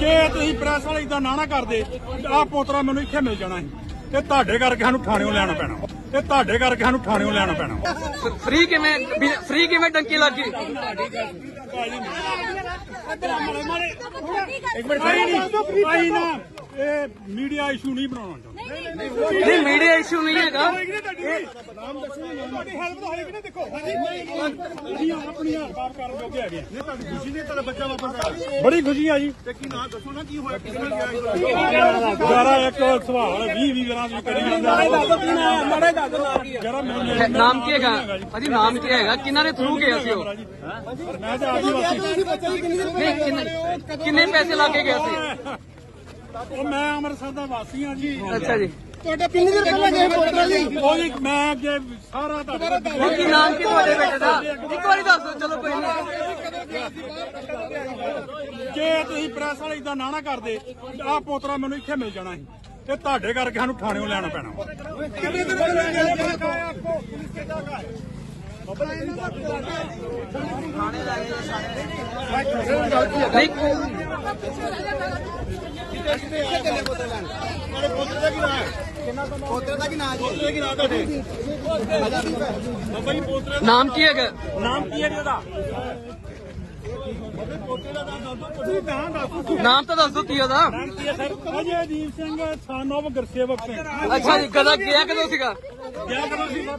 ਜੇ ਤੁਸੀਂ ਪ੍ਰੈਸ ਵਾਲੇ ਇਦਾਂ ਨਾ ਨਾ ਕਰਦੇ ਆ ਪੋਤਰਾ ਮੈਨੂੰ ਇੱਥੇ ਮਿਲ ਜਾਣਾ ਸੀ। ਤੇ ਤੁਹਾਡੇ ਕਰਕੇ ਸਾਨੂੰ ਥਾਣਿਓਂ ਲੈਣਾ ਪੈਣਾ। ਤੇ ਤੁਹਾਡੇ ਕਰਕੇ ਸਾਨੂੰ ਥਾਣਿਓਂ ਲੈਣਾ ਪੈਣਾ। ਫ੍ਰੀ ਕਿਵੇਂ ਫ੍ਰੀ ਕਿਵੇਂ ਟੰਕੀ ਲੱਗੀ ਇੱਕ ਮਿੰਟ ਸਹੀ ਨਹੀਂ ਭਾਈ ਨਾ। ਇਹ ਮੀਡੀਆ ਇਸ਼ੂ ਨਹੀਂ ਬਣਾਉਣਾ ਚਾਹੁੰਦੇ। ਨਹੀਂ ਮੀਡੀਆ ਇਸ਼ੂ ਨਹੀਂ ਹੈਗਾ। ਨਾਮ ਦੱਸੋ ਤੁਹਾਡੀ ਹੈਲਪ ਤਾਂ ਹੋਏਗੀ ਨਾ ਦੇਖੋ। ਹਾਂਜੀ ਆਪਣੀਆਂ ਬਾਪ ਕਰਨ ਜੋਗੇ ਹੈਗੇ ਨਹੀਂ ਤੁਹਾਡੀ ਖੁਸ਼ੀ ਨੇ ਤੁਹਾਡਾ ਬੱਚਾ ਵਾਪਸ ਆ ਬੜੀ ਖੁਸ਼ੀ ਆ ਜੀ। ਤੇ ਕੀ ਨਾਂ ਦੱਸੋ ਨਾ ਕੀ ਹੋਇਆ ਕਿਸੇ ਨਾਲ ਗਿਆ ਯਾਰਾ ਇੱਕ ਸਵਾਲ 20 20 ਗਰਾਂ ਦੀ ਕਰੀ ਜਾਂਦਾ ਦੱਸੋ ਕੀ ਨਾਮ ਮੜੇ ਦੱਸ ਨਾਮ ਕੀ ਨਾਮ ਹੈਗਾ? ਭਾਜੀ ਨਾਮ ਕੀ ਹੈਗਾ? ਕਿਹਨਾਂ ਦੇ ਥਰੂ ਗਿਆ ਸੀ ਉਹ? ਮੈਂ ਤਾਂ ਆਦੀਵਾਸੀ ਨਹੀਂ ਕਿੰਨੇ ਕਿੰਨੇ ਪੈਸੇ ਲਾ ਕੇ ਗਿਆ ਸੀ? ਉਹ ਮੈਂ ਅੰਮ੍ਰਿਤਸਰ ਦਾ ਵਾਸੀ ਹਾਂ ਜੀ। ਅੱਛਾ ਜੀ। ਤੁਹਾਡਾ ਕਿੰਨੀ ਦੇਰ ਪਹਿਲਾਂ ਗਏ ਪੋਤਰਾ ਜੀ? ਉਹ ਜੀ ਮੈਂ ਅੱਗੇ ਸਾਰਾ ਤੁਹਾਡੇ ਕੀ ਨਾਮ ਕੀ ਤੁਹਾਡੇ ਬੇਟੇ ਦਾ? ਇੱਕ ਵਾਰੀ ਦੱਸ ਦਿਓ ਚਲੋ ਕੋਈ ਨਹੀਂ। ਜੇ ਤੁਸੀਂ ਪ੍ਰੈਸ ਵਾਲੇ ਇਦਾਂ ਨਾ ਨਾ ਕਰਦੇ ਆ ਪੋਤਰਾ ਮੈਨੂੰ ਇੱਥੇ ਮਿਲ ਜਾਣਾ ਸੀ ਤੇ ਤੁਹਾਡੇ ਕਰਕੇ ਸਾਨੂੰ ਥਾਣਿਓਂ ਲੈਣਾ ਪੈਣਾ। ਕਿੰਨੇ ਦਿਨ ਪਹਿਲਾਂ ਪੁਲਿਸ ਕੇ ਦਾ ਕੀ ਦਾ ਨਾਮ ਹੈ ਪੋਤਰੇ ਦਾ ਕੀ ਨਾਮ ਤੁਹਾਡੇ ਬਾਬਾ ਜੀ ਪੋਤਰੇ ਨਾਮ ਕੀ ਹੈਗਾ ਦਾ ਨਾਮ ਕੀ ਹੈ ਜੀ ਉਹਦਾ ਪੋਤਰੇ ਦਾ ਨਾਮ ਦੱਸੋ ਤੁਸੀਂ ਨਾਮ ਦੱਸੋ ਨਾਮ ਤਾਂ ਦੱਸ ਦਿਓ ਕੀ ਉਹਦਾ ਨਾਮ ਕੀ ਹੈ sir Ajaydeep Singh son of Gursewak Singh ਅੱਛਾ ਜੀ ਕਦਾ ਗਿਆ ਕਦੋਂ ਸੀਗਾ ਕਿਆ ਕਰੋ ਸੀ ਸਰ